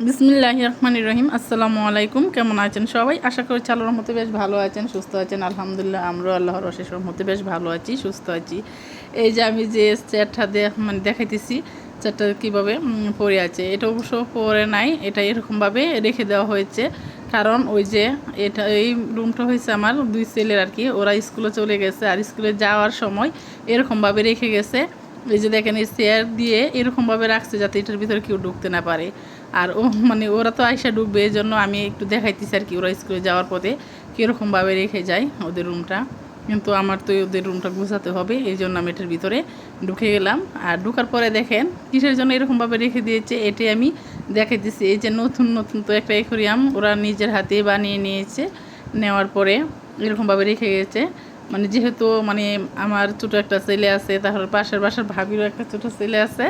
বিসমিল্লাহ রহমান রহিম আসসালামু আলাইকুম। কেমন আছেন সবাই? আশা করি চালুর মতো বেশ ভালো আছেন, সুস্থ আছেন। আলহামদুলিল্লাহ, আমরাও আল্লাহর অশেষ মধ্যে বেশ ভালো আছি, সুস্থ আছি। এই যে আমি যে চেয়ারটা মানে দেখাইতেছি চেয়ারটা কীভাবে পড়ে আছে, এটা অবশ্য পরে নাই, এটা এরকমভাবে রেখে দেওয়া হয়েছে। কারণ ওই যে এটা এই রুমটা হয়েছে আমার দুই ছেলের আর কি, ওরা স্কুলে চলে গেছে, আর স্কুলে যাওয়ার সময় এরকমভাবে রেখে গেছে। এই যে দেখেন এই চেয়ার দিয়ে এরকমভাবে রাখছে যাতে এটার ভিতরে কেউ ঢুকতে না পারে। আর ও মানে ওরা তো আয়সা ঢুকবে এই জন্য আমি একটু দেখাইতেছি আর কি ওরা স্কুলে যাওয়ার পথে কীরকমভাবে রেখে যায় ওদের রুমটা কিন্তু আমার তো ওদের রুমটা গুছাতে হবে এই জন্য আমি এটার ভিতরে ঢুকে গেলাম। আর ঢুকার পরে দেখেন, কিসের জন্য এরকমভাবে রেখে দিয়েছে এটাই আমি দেখাইতেছি। এই যে নতুন নতুন তো একটা একুরিয়াম ওরা নিজের হাতে বানিয়ে নিয়েছে, নেওয়ার পরে এরকমভাবে রেখে গেছে। মানে যেহেতু মানে আমার ছোটো একটা ছেলে আছে তারপর পাশের বাসার ভাবিরও একটা ছোটো ছেলে আছে,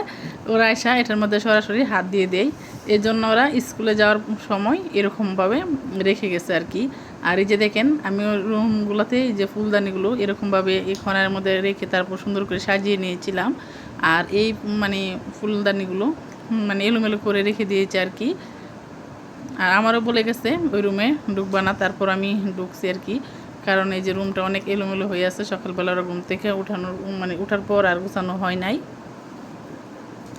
ওরা এসা এটার মধ্যে সরাসরি হাত দিয়ে দেয়। এই জন্য ওরা স্কুলে যাওয়ার সময় এরকমভাবে রেখে গেছে আর কি। আর এই যে দেখেন আমি রুমগুলোতে যে ফুলদানিগুলো এরকমভাবে এই খনার মধ্যে রেখে তারপর সুন্দর করে সাজিয়ে নিয়েছিলাম। আর এই মানে ফুলদানিগুলো মানে এলোমেলো করে রেখে দিয়েছে আর কি। আর আমারও বলে গেছে, ওই রুমে ঢুকবা না, তারপর আমি ঢুকছি আর কি। কারণ এই যে রুমটা অনেক এলোমেলো হয়ে আছে, সকালবেলা ওরা ঘুম থেকে উঠানোর মানে উঠার পর আর গোছানো হয় নাই।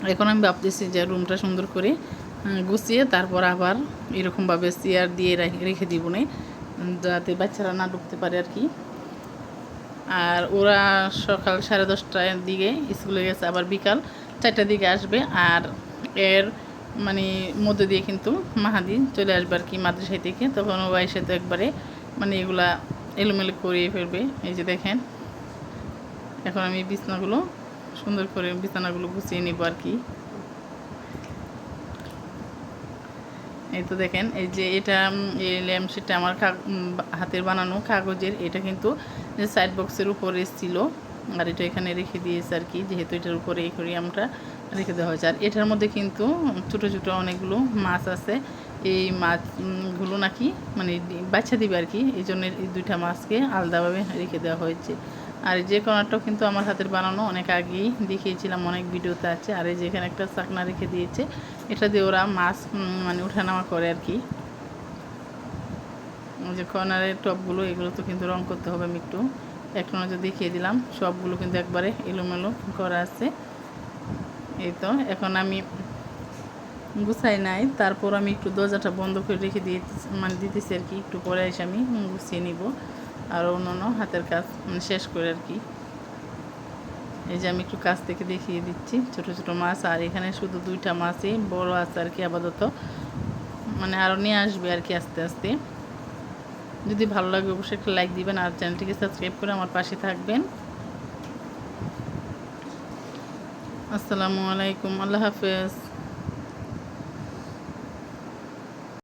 এখন আমি ভাবতেছি যে রুমটা সুন্দর করে গুছিয়ে তারপর আবার এরকমভাবে চেয়ার দিয়ে রাখ- দিব নে, যাতে বাচ্চারা না ঢুকতে পারে আর কি। আর ওরা সকাল সাড়ে দশটার দিকে স্কুলে গেছে, আবার বিকাল চারটার দিকে আসবে। আর এর মানে মধ্যে দিয়ে কিন্তু মাহাদি চলে আসবে আর কি মাদ্রাসায় থেকে। তখন ও এসে তো একবারে মানে এগুলা এলোমেলো করিয়ে ফেলবে। এই যে দেখেন, এখন আমি বিছনাগুলো সুন্দর করে বিছানাগুলো গুছিয়ে নিব আর কি। এই তো দেখেন, এই যে এটা এই ল্যাম্পশেটটা আমার হাতের বানানো কাগজের, এটা কিন্তু সাইড বক্সের উপরে ছিল। আর এটা এখানে রেখে দিয়েছে আর কি, যেহেতু এটার উপরে এই আমরা রেখে দেওয়া হয়েছে। আর এটার মধ্যে কিন্তু ছোটো ছোটো অনেকগুলো মাছ আছে। এই মাছগুলো নাকি মানে বাচ্চা দিবে আর কি, এই জন্য এই দুইটা মাছকে আলাদাভাবে রেখে দেওয়া হয়েছে। আর যে কর্নারটাও কিন্তু আমার হাতের বানানো, অনেক আগেই দেখিয়েছিলাম, অনেক ভিডিওতে আছে। আর এই যে এখানে একটা চাকনা রেখে দিয়েছে, এটা দিয়ে ওরা মাছ মানে ওঠানামা করে আর কি। যে কর্নারের টপগুলো, এগুলো তো কিন্তু রং করতে হবে আমি একটু। এক নজর দেখিয়ে দিলাম, সবগুলো কিন্তু একবারে এলোমেলো করা আছে। এই তো, এখন আমি গুছাই নাই। তারপর আমি একটু দরজাটা বন্ধ করে রেখে দিয়ে মানে দিতেছি আর কি। একটু পরে এসে আমি গুছিয়ে নিব। আর অন্যান্য হাতের কাজ মানে শেষ করে আর কি। এই যে আমি একটু কাছ থেকে দেখিয়ে দিচ্ছি। ছোট ছোট মাছ। আর এখানে শুধু দুইটা মাছই বড় আছে আর কি আপাতত। মানে আরও নিয়ে আসবে আর কি আস্তে আস্তে। যদি ভালো লাগে অবশ্যই একটা লাইক দিবেন। আর চ্যানেলটিকে সাবস্ক্রাইব করে আমার পাশে থাকবেন। আসসালামু আলাইকুম। আল্লাহ হাফেজ।